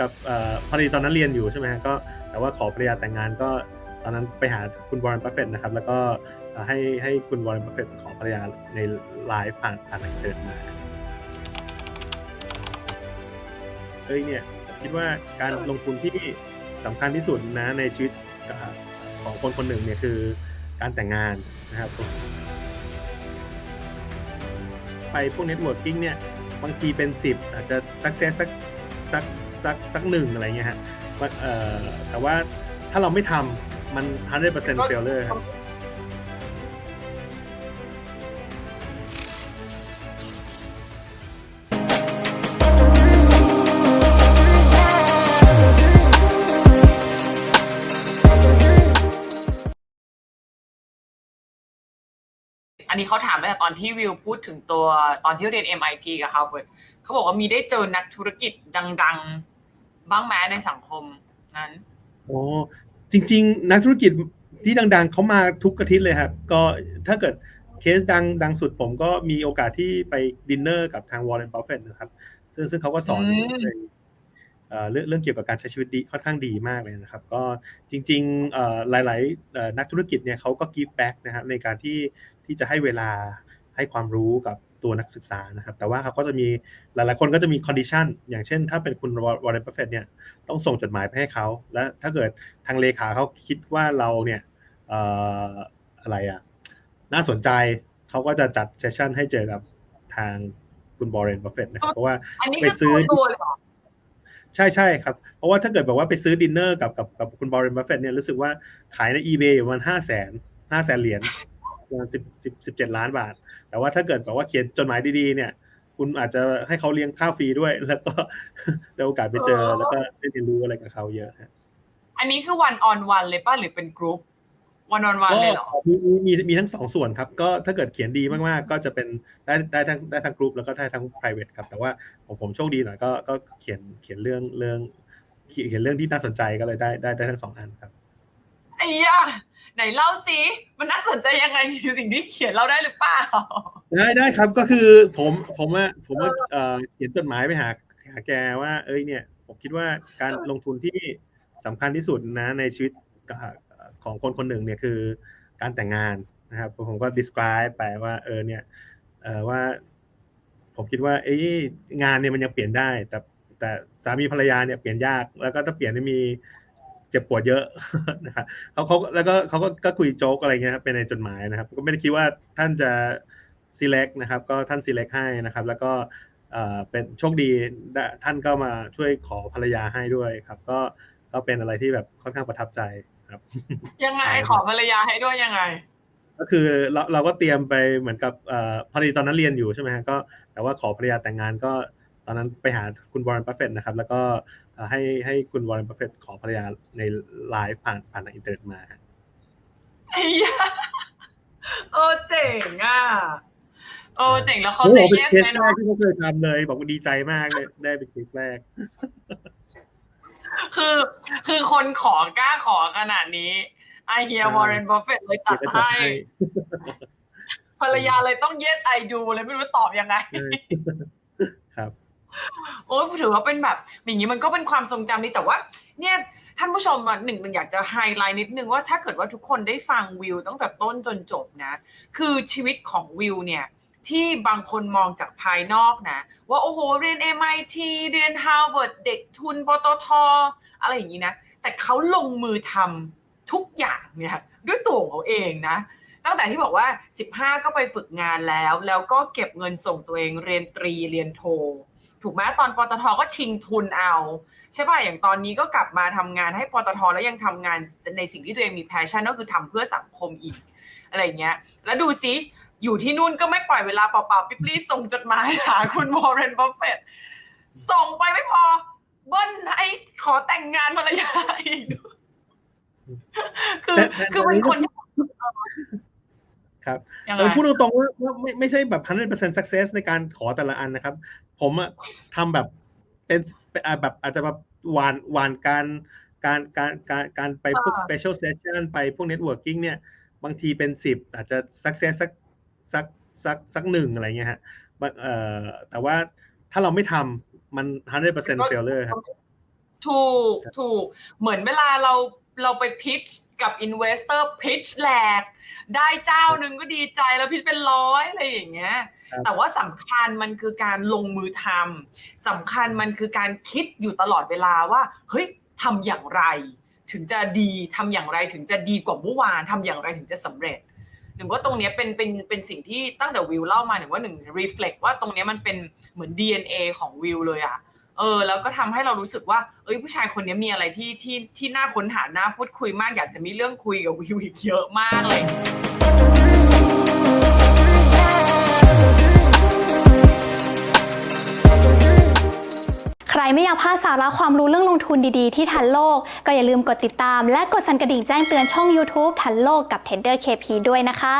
กับอพอดีตอนนั้นเรียนอยู่ใช่ไหมก็แต่ว่าขอภรรยาแต่งงานก็ตอนนั้นไปหาคุณวอร์เรนบัฟเฟตนะครับ แล้วก็ให้ให้คุณวอร์เรนบัฟเฟตขอภรรยาในไลฟ์ผ่านผ่านทางเดินมาเอ้ยเนี่ยคิดว่าการลงทุนที่สำคัญที่สุดนะในชีวิตของคนคนหนึ่งเนี่ยคือการแต่งงานนะครับ ไปพวกเน็ตเวิร์กิ่งเนี่ยบางทีเป็นสิบอาจจะสักเซสสักสัก สักสักหนึ่งอะไรเงี้ยฮะว่าเอ่อแต่ว่าถ้าเราไม่ทำมัน100% failure ครับอันนี้เขาถามตั้งแต่ตอนที่วิวพูดถึงตัวตอนที่เรียน MIT กับ Harvard เขาบอกว่ามีได้เจอนักธุรกิจดัง ๆ บ้างไหมในสังคมนั้นโอ้จริง ๆ นักธุรกิจที่ดัง ๆเขามาทุกอาทิตย์เลยครับ ก็ถ้าเกิดเคสดังดังสุดผมก็มีโอกาสที่ไปดินเนอร์กับทางวอร์เรนบัฟเฟตนะครับ ซึ่งซึ่งเขาก็สอนอืมในเอ่อเรื่องเรื่องเกี่ยวกับการใช้ชีวิตดีค่อนข้างดีมากเลยนะครับ ก็จริงๆเอ่อหลายๆเอ่อนักธุรกิจเนี่ยเขาก็ give back นะครับในการที่ที่จะให้เวลาให้ความรู้กับ ตัวนักศึกษานะครับ แต่ว่าเขาก็จะมีหลายๆ คนก็จะมี condition อย่างเช่น ถ้าเป็นคุณวอร์เรนบัฟเฟตเนี่ยต้องส่งจดหมายไปให้เขา และถ้าเกิดทางเลขาเขาคิดว่าเราเนี่ยเอ่ออะไรอะน่าสนใจเขาก็จะจัดเซสชันให้เจอกับทางคุณบอร์เรนบัฟเฟตนะครับเพราะว่าอันนี้ไปคือซื้อตัวตัวเลยเหรอใช่ใช่ครับ เพราะว่าถ้าเกิดแบบว่าไปซื้อดินเนอร์กับกับกับคุณบอร์เรนบัฟเฟตเนี่ยรู้สึกว่าขายใน eBay อยู่ประมาณห้าแสนห้าแสนเหรียญ ประมาณสิบสิบสิบเจ็ดล้านบาท แต่ว่าถ้าเกิดแบบว่าเขียนจดหมายดีๆเนี่ย คุณอาจจะให้เขาเลี้ยงข้าวฟรีด้วย แล้วก็ได้โอกาสไปเจอแล้วก็ได้เรียนรู้อะไรกับเขาเยอะฮะอันนี้คือ one on one เลยป่ะหรือเป็นกรุ๊ป one on one ก็เลยเหรอมีมีมีมีทั้งสองส่วนครับ ก็ถ้าเกิดเขียนดีมากๆ ก็จะเป็นได้ได้ทั้งได้ทั้งกลุ่มแล้วก็ได้ทั้ง private ครับ แต่ว่าผมผมโชคดีหน่อยก็ก็เขียนเขียนเรื่องเรื่องเขียนเขียนเรื่องที่น่าสนใจก็เลยได้ได้ได้ทั้งสองอันครับไอ้ยะ ไหนเล่าสิมันน่าสนใจยังไงสิ่งที่เขียนเล่าได้หรือเปล่าได้ได้ครับก็คือผมผมว่าผมว่าเขียนจดหมายไปหาหาแกว่า เอ้ยเนี่ย ผมคิดว่าการลงทุนที่สำคัญที่สุดนะในชีวิตของคนคนหนึ่งเนี่ยคือการแต่งงานนะครับผมก็ describe ไปว่า เออเนี่ยเออว่า ผมคิดว่าเอ้งานเนี่ยมันยังเปลี่ยนได้ แต่แต่สามีภรรยาเนี่ยเปลี่ยนยากแล้วก็ถ้าเปลี่ยนมี เจ็บปวดเยอะนะครับเขาเขาแล้วก็เขาก็ก็คุยโจ๊กอะไรเงี้ยครับเป็นในจดหมายนะครับ ก็ไม่ได้คิดว่าท่านจะ select นะครับ ก็ท่าน select ให้นะครับ แล้วก็เอ่อเป็นโชคดีได้ท่านก็มาช่วยขอภรรยาให้ด้วยครับ ก็ก็เป็นอะไรที่แบบค่อนข้างประทับใจครับ ยังไงใช่ครับขอภรรยาให้ด้วยยังไง ก็คือเราเราก็เตรียมไปเหมือนกับเอ่อพอดีตอนนั้นเรียนอยู่ใช่ไหมฮะก็แต่ว่าขอภรรยาแต่งงานก็ ตอนนั้นไปหาคุณวอร์เรนบัฟเฟตนะครับ แล้วก็เอ่อให้ให้คุณวอร์เรนบัฟเฟตขอภรรยาในไลฟ์ผ่านผ่านทางอินเทอร์เน็ตมาฮะไอ้ยะโอ้เจ๋งอะโอ้เจ๋งแล้วเขาโอ้เซโหเป็นเยสเคสไหมแรเนาะกที่เขาเคยทำเลย บอกว่าดีใจมากเลยได้เป็นเคสแรก คือคือคนขอกล้าขอขนาดนี้ไอเฮียใช่วอร์เรนบัฟเฟตเลยจัดเดี๋ยวก็จัดให้ให้ภรรยาเลยต้อง yes I do เลยไม่รู้ตอบยังไงใช่ครับ โอ้ยถือว่าเป็นแบบอย่างนี้มันก็เป็นความทรงจำดีแต่ว่า เนี่ยท่านผู้ชมอะหนึ่งมันอยากจะไฮไลท์นิดนึงว่าถ้าเกิดว่าทุกคนได้ฟังวิวตั้งแต่ต้นจนจบนะ คือชีวิตของวิวเนี่ยที่บางคนมองจากภายนอกนะ ว่าโอ้โหเรียน MIT เรียน Harvard เด็กทุนปตทอะไรอย่างนี้นะ แต่เขาลงมือทำทุกอย่างเนี่ยด้วยตัวของเขาเองนะ ตั้งแต่ที่บอกว่า 15 ก็ไปฝึกงานแล้ว แล้วก็เก็บเงินส่งตัวเองเรียนตรีเรียนโท ถูกไหมตอนปตทก็ชิงทุนเอา ใช่ป่ะอย่างตอนนี้ก็กลับมาทำงานให้ปตทแล้วยังทำงานในสิ่งที่ตัวเองมีแพชชั่นก็คือทำเพื่อสังคมอีกอะไรอย่างเงี้ย แล้วดูซิอยู่ที่นู่นก็ไม่ปล่อยเวลาเปล่าๆปิ๊บลี่ส่งจดหมายหาคุณวอร์เรนบัฟเฟตส่งไปไม่พอ เบิ้ลให้ขอแต่งงานภรรยาอีกด้วยคือแต่แต่คือเป็นคน ครับยังไงแต่พูดตรงๆว่าว่าไม่ไม่ใช่แบบ 100% success ในการขอแต่ละอันนะครับ ผมอะทำแบบเป็นเป็นอ่าแบบอาจจะแบบหวานหวานการการการการการไปพวก special session ไปพวก networking เนี่ย บางทีเป็นสิบอาจจะ success สักสักสักสักหนึ่งอะไรเงี้ยฮะบางเอ่อแต่ว่าถ้าเราไม่ทำมัน 100% failure ครับถูกถูกเหมือนเวลาเรา เราไปพิชกับอินเวสเตอร์พิชแหลก ได้เจ้าหนึ่งก็ดีใจแล้วพิชเป็นร้อยอะไรอย่างเงี้ยครับแต่ว่าสำคัญมันคือการลงมือทำสำคัญมันคือการคิดอยู่ตลอดเวลาว่า เฮ้ยทำอย่างไร ถึงจะดีทำอย่างไรถึงจะดีกว่าเมื่อวานทำอย่างไรถึงจะสำเร็จหนึ่งว่าตรงเนี้ยเป็นเป็นเป็นสิ่งที่ตั้งแต่วิวเล่ามาหนึ่งว่าหนึ่ง reflect ว่าตรงเนี้ยมันเป็นเหมือน DNA ของวิวเลยอะ เออแล้วก็ทำให้เรารู้สึกว่า เอ้ยผู้ชายคนนี้มีอะไรที่ที่ที่น่าค้นหาน่าพูดคุยมากอยากจะมีเรื่องคุยกับวิวอีกเยอะมากเลยใครไม่อยากพลาดสาระความรู้เรื่องลงทุนดีๆ ที่ทันโลก ก็อย่าลืมกดติดตาม และกดสั่นกระดิ่งแจ้งเตือนช่อง YouTube ทันโลกกับ Tender KP ด้วยนะคะ